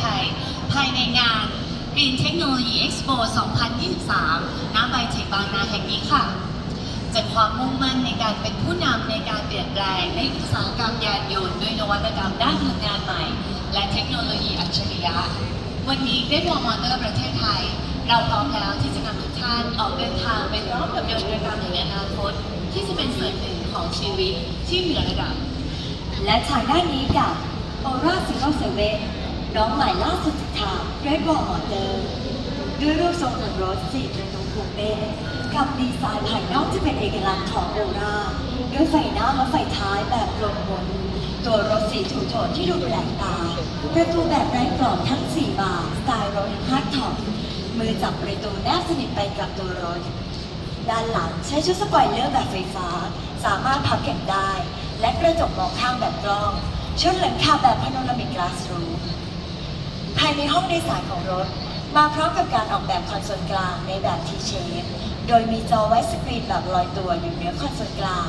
ไทย ภายในงาน Green Technology Expo 2023 ณ ไบเทคบางนาแห่งนี้ค่ะ จากความมุ่งมั่นในการเป็นผู้นำในการเปลี่ยนแปลงในอุตสาหกรรมยานยนต์ด้วยนวัตกรรมด้านพลังงานใหม่ และเทคโนโลยีอัจฉริยะ วันนี้เกรดวอร์มอเตอร์ประเทศไทย เราพร้อมแล้วที่จะนำทุกท่านออกเดินทางไปร้อมกับยนต์กรรมแห่งอนาคต ที่จะเป็นส่วนหนึ่งของชีวิตที่เหนือระดับและทางด้านนี้กับ Aura Zero Seven น้องใหม่ล่าสุดจากทาง Red Bull Motor ด้วยรูปทรงของรถสี่ประตูคูเป้กับดีไซน์ภายนอกที่เป็นเอกลักษณ์ของ Aura ด้วยไฟหน้าและไฟท้ายแบบกลมมนตัวรถสีถูกโทนที่ดูแปลกตา ประตูแบบไร้กรอบทั้ง 4 บานสไตล์รถฮาร์ดท็อปมือจับประตูแนบสนิทไปกับตัวรถ ด้านหลังใช้ชุดสปอยเลอร์แบบไฟฟ้า สามารถพับเก็บได้ และกระจกมองข้างแบบกล้องชุดหลังคาแบบพาโนรามิกกลาสรู ภายในห้องโดยสารของรถ มาพร้อมกับการออกแบบคอนโซลกลางในแบบ T-shape โดยมีจอไว้สกรีนแบบลอยตัวอยู่เหนือคอนโซลกลาง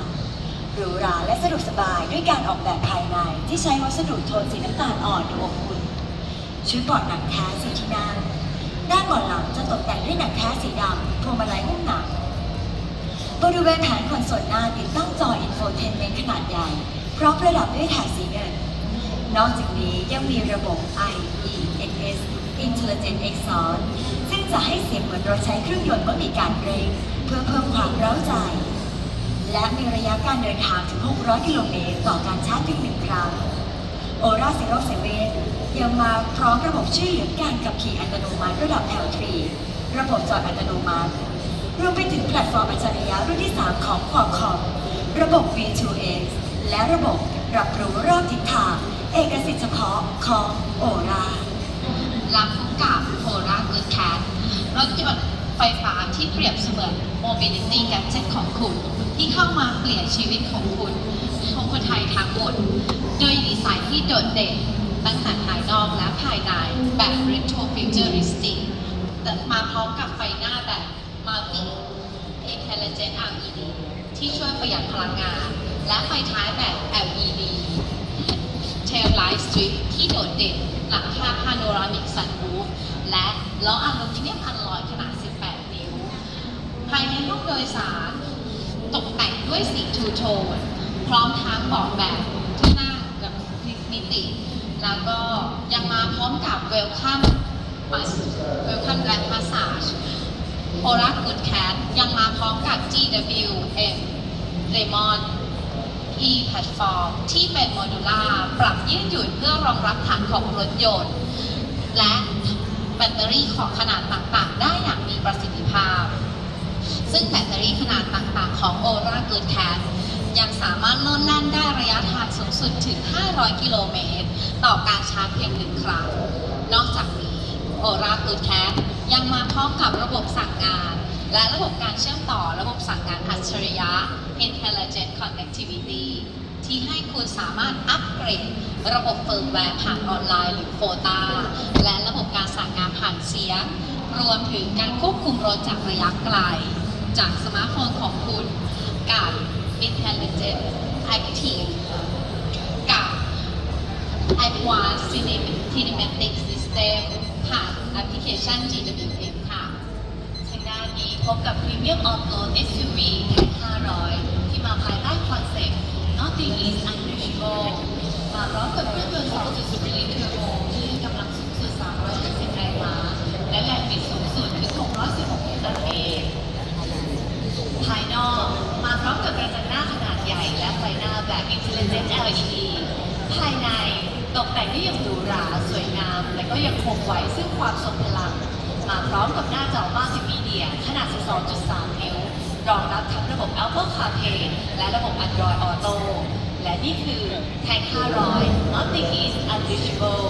หรูหราและสะดวกสบายด้วยการออกแบบภายในที่ใช้วัสดุโทนสีน้ำตาลอ่อนดูอบอุ่นชุดเบาะหนังแท้สีที่นั่งด้านเบาะหลังจะตกแต่งด้วยหนังแท้สีดำพวงมาลัยหุ้มหนังบริเวณแผงคอนโซลหน้าติดตั้งจออินโฟเทนเมนต์ขนาดใหญ่ พร้อมประดับด้วยแถบสีเงิน นอกจากนี้ยังมีระบบ IE Intelligent Exhaust ซึ่งจะให้เสียงเหมือนรถใช้เครื่องยนต์เมื่อมีการเบรกเพื่อเพิ่มความเร้าใจ และมีระยะการเดินทางถึง 600 กิโลเมตรต่อการชาร์จเพียงหนึ่งครั้งโอราเซโรเซเวนยังมาพร้อมระบบช่วยเหลือการขับขี่อัตโนมัติระดับ L3 ระบบจอดอัตโนมัติ รวมไปถึงแพลตฟอร์มอัจฉริยะรุ่นที่ 3 ของ Qualcomm ระบบ V2X และระบบรับรู้รอบทิศทาง เอกสิทธิ์เฉพาะของโอรา รับพบกับโคราเกิร์แคทรถยนต์ไฟฟ้าที่เปรียบเสมือน Mobility Gadget ของคุณ ที่เข้ามาเปลี่ยนชีวิตของคุณของคนไทยทั้งหมด โดยดีไซน์ที่โดดเด่นตั้งแต่ภายนอกและภายในแบบ Retro Futuristic แต่มาพร้อมกับไฟหน้าแบบ Multi Intelligent LED ที่ช่วยประหยัดพลังงาน และไฟท้ายแบบ LED Tail Light Strip ที่โดดเด่น หลังคาพาโนรามิกซันรูฟและล้ออลูมิเนียมอัลลอยขนาด 18 นิ้ว ภายในห้องโดยสาร ตกแต่งด้วยสีทูโทน พร้อมทั้งบอกแบบที่นั่งกับมิติ แล้วก็ยังมาพร้อมกับ Welcome Bus Welcome Black Massage โ o รากูดแคทยังมาพร้อมกับ GWM Lemon e platform ที่เป็นโมดูล่าปรับยืดหยุ่นเพื่อรองรับฐานของรถยนต์ และแบตเตอรี่ของขนาดต่างๆ ได้อย่างมีประสิทธิภาพ ซึ่งแบตเตอรี่ขนาดต่างๆ ของ Aura g o o d c a t ยังสามารถโน่นแล่นได้ระยะทางสูงสุดถึง 500 กิโลเมตร ต่อการชาร์จเพียงหนึ่งครั้ง นอกจากนี้ Aura g o o d c a t ยังมาพร้อมกับระบบสา และระบบการเชื่อมต่อระบบสั่งงานอัจฉริยะ Intelligent Connectivity ที่ให้คุณสามารถอัปเกรด ระบบเฟิร์มแวร์ผ่านออนไลน์หรือโฟตาและระบบการสั่งงานผ่านเสียง รวมถึงการควบคุมรถจากระยะไกล จากสมาร์ทโฟนของคุณกับ Intelligent Active กับ Advanced Cinematic System ผ่านแอปพลิเคชัน GWM ค่ะ พบกับ Premium On-Road SUV แท็ก500 ที่มาภายใต้คอนเซ็ปต์ Nothing is Unreachable มาพร้อมกับเครื่องยนต์2.0ลิตรเทอร์โบที่ให้กำลังสูงสุด360แรงม้า และแรงบิดสูงสุดถึง 616 นิวตันเมตรภายนอกมาพร้อมกับกระจังหน้าขนาดใหญ่และไฟหน้าแบบ Intelligent LED ภายในตกแต่งได้อย่างหรูหราสวยงาม และก็ยังคงไว้ซึ่งความทรงพลัง มาพร้อมกับหน้าจอมัลติมีเดียขนาด 12.3 นิ้ว รองรับทั้งระบบ Apple CarPlay และระบบ Android Auto และนี่คือแท็ก500 Nothing is Unreachable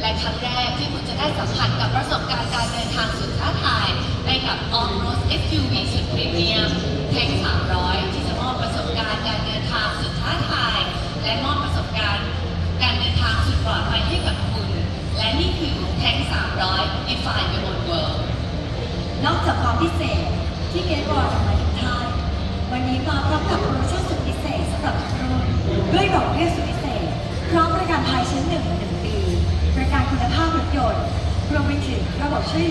และครั้งแรกที่คุณจะได้สัมผัสกับประสบการณ์การเดินทางสุดท้าทายไปกับ On-Road SUV สุดพรีเมียมเทค300 ที่จะมอบประสบการณ์การเดินทางสุดท้าทาย และมอบประสบการณ์การเดินทางสุดปลอดภัยให้กับคุณ และนี่คือแทง300 Define Your Own World นอกจากความพิเศษที่เกรทบอลนำมาทุกท่านวันนี้มา พร้อมกับโปรโมชั่นสุดพิเศษสำหรับทุกรุ่นด้วยดอกเบี้ยสุดพิเศษ พร้อมประกันภัยชั้นหนึ่งหนึ่งปี ประกันคุณภาพรถยนต์รวมไปถึงระบบช่วย